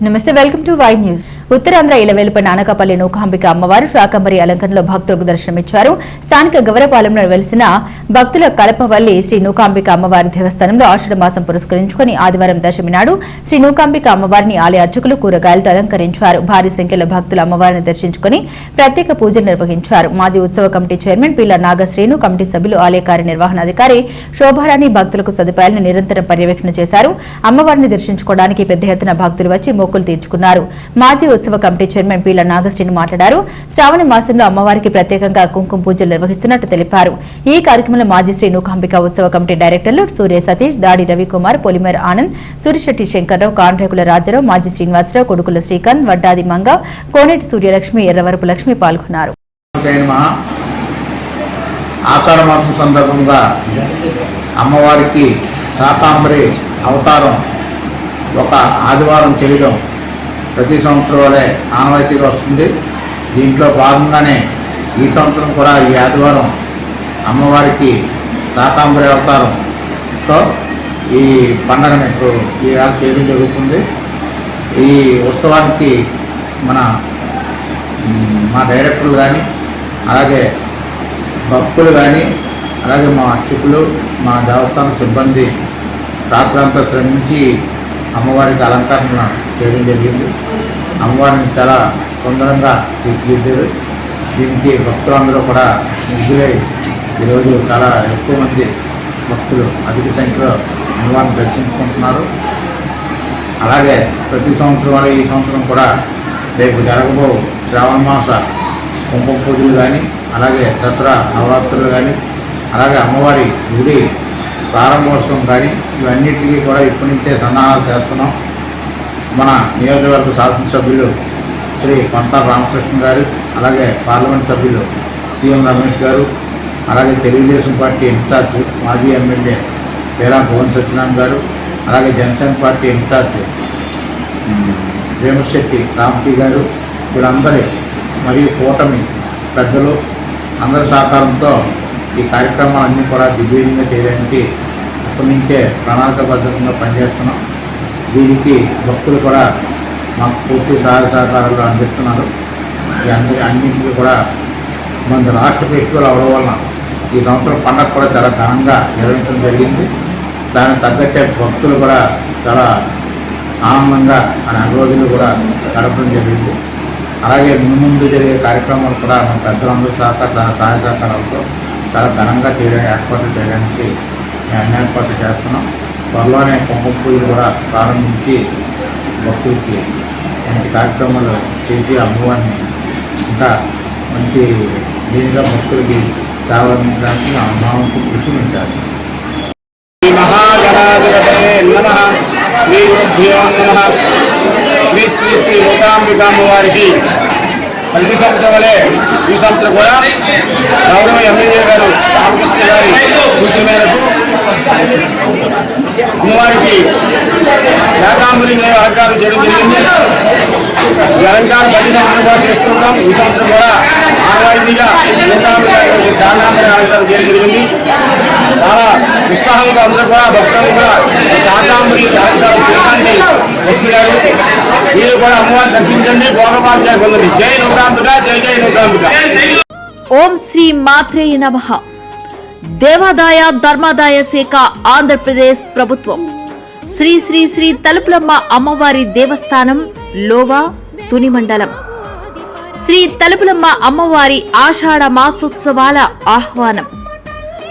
నమస్తే welcome to Y news Uttarandhra ఇలవేలుపై నానకపల్లి Nookambika అమ్మవారు శాకంబరి అలంకరణలో భక్తులకు దర్శనమిచ్చారు. స్థానిక గవరపాలెంలో వెలిసిన భక్తుల కలపవల్లి శ్రీ నూకాంబిక అమ్మవారి దేవస్థానంలో ఆషాఢ మాసం పురస్కరించుకుని ఆదివారం దశమి నాడు శ్రీ నూకాంబిక అమ్మవారిని ఆలయ అర్చకులు కూరగాయలతో అలంకరించారు. భారీ సంఖ్యలో భక్తులు అమ్మవారిని దర్శించుకుని ప్రత్యేక పూజలు నిర్వహించారు. మాజీ ఉత్సవ కమిటీ చైర్మన్ పిల్ల నాగశ్రీను కమిటీ సభ్యులు ఆలయ కార్యనిర్వహణాధికారి శోభారాణి భక్తులకు సదుపాయాలను నిరంతరం పర్యవేక్షణ చేశారు. అమ్మవారిని దర్శించుకోవడానికి పెద్ద ఎత్తున భక్తులు వచ్చి మొక్కులు తీర్చుకున్నారు. మాజీ ఉత్సవ కమిటీ చైర్మన్ పీల నాగశ్రీని మాట్లాడారు. శ్రావణ మాసంలో అమ్మవారికి ప్రత్యేకంగా కుంకుమ పూజలు నిర్వహిస్తున్నట్టు తెలిపారు. ఈ కార్యక్రమంలో మాజీ శ్రీ నూకాంబిక ఉత్సవ కమిటీ డైరెక్టర్లు సూర్య సతీష్ దాడి రవికుమార్ పొలిమేర ఆనంద్ సూరిశెట్టి శంకర్రావు కాండ్రేకుల రాజారావు మాజీ శ్రీనివాసరావు కొడుకుల శ్రీకాంత్ వడ్డాది మంగ కోనేటి సూర్యలక్ష్మి ఎర్రవరపు లక్ష్మి పాల్గొన్నారు. ఆచార మాసం సందర్భంగా అమ్మవారికి శాకాంబరి అవతారం ఒక ఆదివారం చేయడం ప్రతి సంవత్సరం వలె ఆనవాయితీగా వస్తుంది. దీంట్లో భాగంగానే ఈ సంవత్సరం కూడా ఈ ఆదివారం అమ్మవారికి శాకాంబరి అవతారంతో ఈ పండగను ఇప్పుడు ఈ వేళ చేయడం జరుగుతుంది. ఈ ఉత్సవానికి మన మా డైరెక్టర్లు కానీ అలాగే భక్తులు కానీ అలాగే మా అర్చకులు మా దేవస్థాన సిబ్బంది రాత్రంతా శ్రమించి అమ్మవారికి అలంకరణ చేయడం జరిగింది. అమ్మవారిని చాలా సుందరంగా తీర్చిదిద్దారు. దీనికి భక్తులందరూ కూడా ముగ్గులై ఈరోజు చాలా ఎక్కువ మంది భక్తులు అధిక సంఖ్యలో అమ్మవారిని దర్శించుకుంటున్నారు. అలాగే ప్రతి సంవత్సరం వల్ల ఈ సంవత్సరం కూడా రేపు జరగబో శ్రావణ మాస కుంకుమ పూజలు కానీ అలాగే దసరా నవరాత్రులు కానీ అలాగే అమ్మవారి గుడి ప్రారంభోత్సవం కానీ ఇవన్నిటికీ కూడా ఇప్పటి నుంచే సన్నాహాలు చేస్తున్నాం. మన నియోజకవర్గ శాసనసభ్యులు శ్రీ కొంత రామకృష్ణ గారు అలాగే పార్లమెంట్ సభ్యులు సీఎం రమేష్ గారు అలాగే తెలుగుదేశం పార్టీ ఇన్ఛార్జ్ మాజీ ఎమ్మెల్యే పేరా భువన్ సత్యనారాయణ గారు అలాగే జనసేన పార్టీ ఇన్ఛార్జ్ ఉమ్, వేమశెట్టి రామటి గారు వీళ్ళందరి మరియు కూటమి పెద్దలు అందరి సహకారంతో ఈ కార్యక్రమాలన్నీ కూడా దిగ్విజయంగా చేయడానికి ఇప్పటి నుంచే ప్రణాళికబద్ధంగా పనిచేస్తున్నాం. దీనికి భక్తులు కూడా మాకు పూర్తి సహాయ సహకారాలు అందిస్తున్నారు. ఈ అందరి అన్నింటికి కూడా మన రాష్ట్ర ఫెస్టివల్ అవడం వలన ఈ సంవత్సరం పండగ కూడా చాలా ఘనంగా నిర్వహించడం జరిగింది. దానికి తగ్గట్టే భక్తులు కూడా చాలా ఆనందంగా ఆ నెల రోజులు కూడా గడపడం జరిగింది. అలాగే ముందు ముందు జరిగే కార్యక్రమాలు కూడా మన పెద్దలందరూ సహకార సహాయ సహకారాలతో చాలా ఘనంగా చేయడానికి ఏర్పాట్లు చేయడానికి అన్ని ఏర్పాట్లు చేస్తున్నాం. త్వరలోనే కుంకుమ పూజలు కూడా ప్రారంభించి భక్తులకి మంచి కార్యక్రమాలు చేసి అమ్మవారిని ఇంకా మంచి దీనిగా భక్తులకి సేవ అందించడానికి అమ్మవారికి కృషి ఉంటారు శ్రీ శ్రీ శ్రీ శ్రీ వారికి మూకాంబికాంబ ఈ సంవత్సరం వలె ఈ సంవత్సరం కూడా గౌరవ ఎమ్మెల్యే గారు రామకృష్ణ గారి సూచన మేరకు అమ్మవారికి ఏకాంబులి అలంకారం చేయడం జరిగింది. ఈ అలంకారం ప్రతి అనుభవం కూడా చేస్తుంటాం. ఈ సంవత్సరం కూడా ఆనవాయితీగా మూకాంబిక గారికి అలంకారం చేయడం జరిగింది. చాలా ఉత్సాహంగా అందరూ కూడా భక్తులు కూడా. శాకాంబరి అలంకారం చేయడానికి వస్తున్నారు. మీరు కూడా అమ్మవారిని దర్శించండి. భోగభాగ్యాలు పొందండి జై నూకాంబిక జై జై నూకాంబిక ఓం శ్రీ మాత్రేయ నమ. దేవాదాయ ధర్మాదాయ శాఖ ఆంధ్రప్రదేశ్ ప్రభుత్వం. శ్రీ శ్రీ శ్రీ తలుపులమ్మ అమ్మవారి దేవస్థానం లోవా తుని మండలం. శ్రీ తలుపులమ్మ అమ్మవారి ఆషాఢ మాసోత్సవాల ఆహ్వానం.